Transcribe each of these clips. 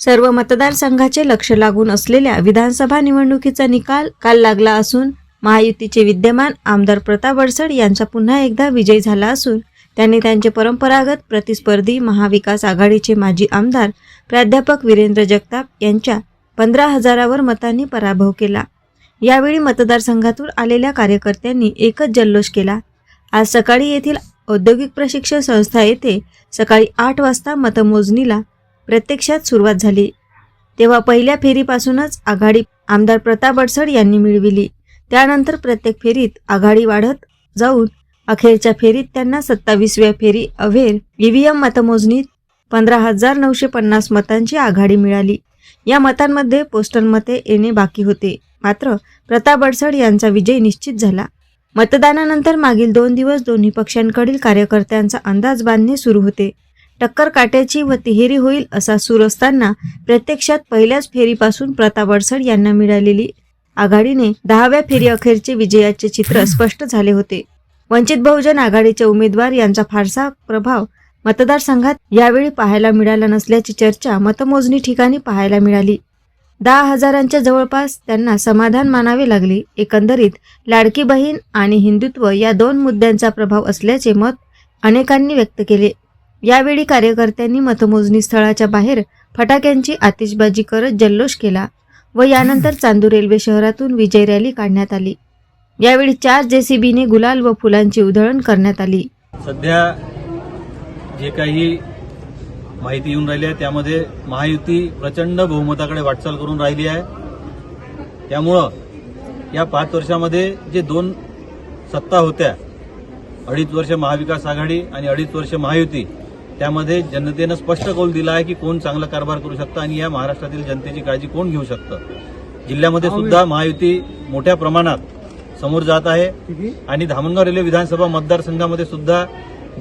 सर्व मतदारसंघाचे लक्ष लागून असलेल्या विधानसभा निवडणुकीचा निकाल काल लागला असून महायुतीचे विद्यमान आमदार प्रताप अडसड यांचा पुन्हा एकदा विजय झाला असून त्यांनी त्यांचे परंपरागत प्रतिस्पर्धी महाविकास आघाडीचे माजी आमदार प्राध्यापक वीरेंद्र जगताप यांच्या पंधरा हजारावर मतांनी पराभव केला. यावेळी मतदारसंघातून आलेल्या कार्यकर्त्यांनी एकच जल्लोष केला. आज सकाळी येथील औद्योगिक प्रशिक्षण संस्था येथे सकाळी आठ वाजता मतमोजणीला प्रत्यक्षात सुरुवात झाली. तेव्हा पहिल्या फेरीपासूनच आघाडी आमदार प्रताप अडसड यांनी मिळविली. त्यानंतर प्रत्येक फेरीत आघाडी वाढत जाऊन अखेरच्या फेरीत त्यांना सत्तावीसव्या फेरी अवेर ईव्हीएम मतमोजणीत पंधरा हजार नऊशे पन्नास मतांची आघाडी मिळाली. या मतांमध्ये पोस्टल मते येणे बाकी होते. मात्र प्रताप अडसड यांचा विजय निश्चित झाला. मतदानानंतर मागील दोन दिवस दोन्ही पक्षांकडील कार्यकर्त्यांचा अंदाज बांधणे सुरू होते. टक्कर काट्याची व तिहेरी होईल असा सूर असताना प्रत्यक्षात पहिल्याच फेरीपासून प्रताप अडसड यांना मिळालेली आघाडीने दहाव्या फेरी अखेरचे विजयाचे चित्र स्पष्ट झाले होते. वंचित बहुजन आघाडीचे उमेदवार यांचा फारसा प्रभाव मतदारसंघात यावेळी पाहायला मिळाला नसल्याची चर्चा मतमोजणी ठिकाणी पाहायला मिळाली. दहा हजारांच्या जवळपास त्यांना समाधान मानावे लागले. एकंदरीत लाडकी बहीण आणि हिंदुत्व या दोन मुद्द्यांचा प्रभाव असल्याचे मत अनेकांनी व्यक्त केले. यावेळी कार्यकर्त्यांनी मतमोजणी स्थळाच्या बाहेर फटाक्यांची आतिषबाजी करत जल्लोष केला व यानंतर चांदूर रेल्वे शहरातून विजय रॅली काढण्यात आली. यावेळी चार जेसीबीने गुलाल व फुलांची उधळण करण्यात आली. सध्या जे काही माहिती येऊन राहिली आहे त्यामध्ये महायुती प्रचंड बहुमताकडे वाटचाल करून राहिली आहे. त्यामुळं या पाच वर्षामध्ये जे दोन सत्ता होत्या अडीच वर्ष महाविकास आघाडी आणि अडीच वर्ष महायुती त्यामध्ये जनतेनं स्पष्ट कौल दिला आहे की कोण चांगला कारभार करू शकतं आणि या महाराष्ट्रातील जनतेची काळजी कोण घेऊ शकतं. जिल्ह्यामध्ये सुद्धा महायुती मोठ्या प्रमाणात समोर जात आहे आणि धामणगाव रेल्वे विधानसभा मतदारसंघामध्ये सुद्धा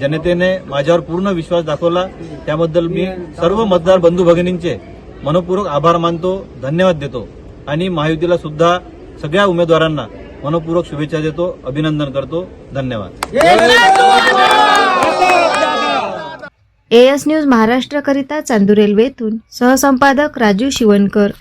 जनतेने माझ्यावर पूर्ण विश्वास दाखवला. त्याबद्दल मी सर्व मतदार बंधू भगिनींचे मनपूर्वक आभार मानतो धन्यवाद देतो आणि महायुतीला सुद्धा सगळ्या उमेदवारांना मनपूर्वक शुभेच्छा देतो अभिनंदन करतो धन्यवाद. एस न्यूज महाराष्ट्रकरिता चांदू रेल्वेतून सहसंपादक राजू शिवणकर.